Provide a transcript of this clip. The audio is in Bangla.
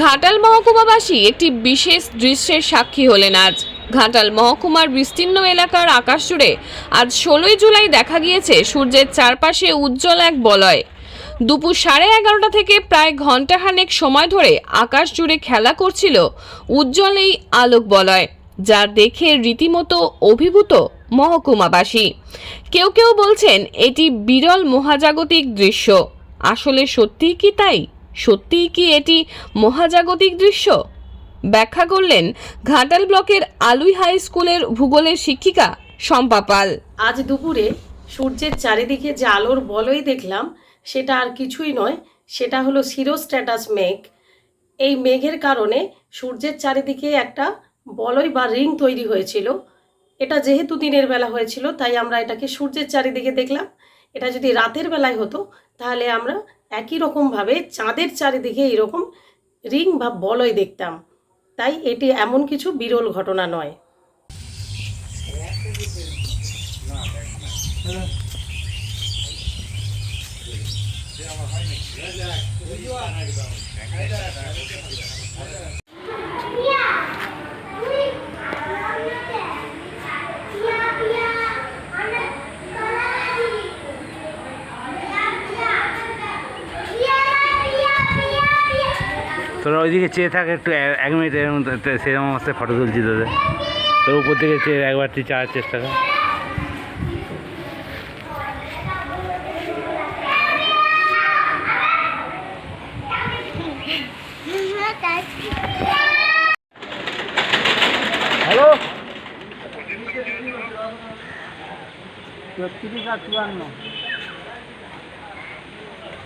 ঘাটাল মহকুমাবাসী একটি বিশেষ দৃশ্যের সাক্ষী হলেন আজ। ঘাটাল মহকুমার বিস্তীর্ণ এলাকার আকাশ জুড়ে আজ ষোলোই জুলাই দেখা গিয়েছে সূর্যের চারপাশে উজ্জ্বল এক বলয়। দুপুর সাড়ে এগারোটা থেকে প্রায় ঘন্টাখানেক সময় ধরে আকাশ জুড়ে খেলা করছিল উজ্জ্বল এই আলোক বলয়, যা দেখে রীতিমতো অভিভূত মহকুমাবাসী। কেউ কেউ বলছেন এটি বিরল মহাজাগতিক দৃশ্য। আসলে সত্যিই কি তাই? সত্যিই কি এটি মহাজাগতিক দৃশ্য? ব্যাখ্যা করলেন ঘাটাল ব্লকের আলুই হাই স্কুলের ভূগোলের শিক্ষিকা শম্পা পাল। আজ দুপুরে সূর্যের চারিদিকে যে আলোর বলয় দেখলাম, সেটা আর কিছুই নয়, সেটা হলো সিরোস্ট্যাটাস মেঘ। এই মেঘের কারণে সূর্যের চারিদিকে একটা বলয় বা রিং তৈরি হয়েছিল। এটা যেহেতু দিনের বেলা হয়েছিল, তাই আমরা এটাকে সূর্যের চারিদিকে দেখলাম। এটা যদি রাতের বেলায় হতো, তাহলে আমরা একই রকমভাবে চাঁদের চারিদিকে এরকম রিং বা বলয় দেখতাম। তাই এটি এমন কিছু বিরল ঘটনা নয়। তোরা ওইদিকে চেয়ে থাক একটু এক মিনিট এর মধ্যে সেরকম অবস্থায় ফটো তুলছি তোদের। তোর উপর থেকে চেয়ে একবার তুই চাওয়ার চেষ্টা কর। হ্যালো? তেত্রিশ আর চুয়ান্ন।